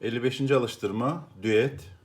55. alıştırma, düet.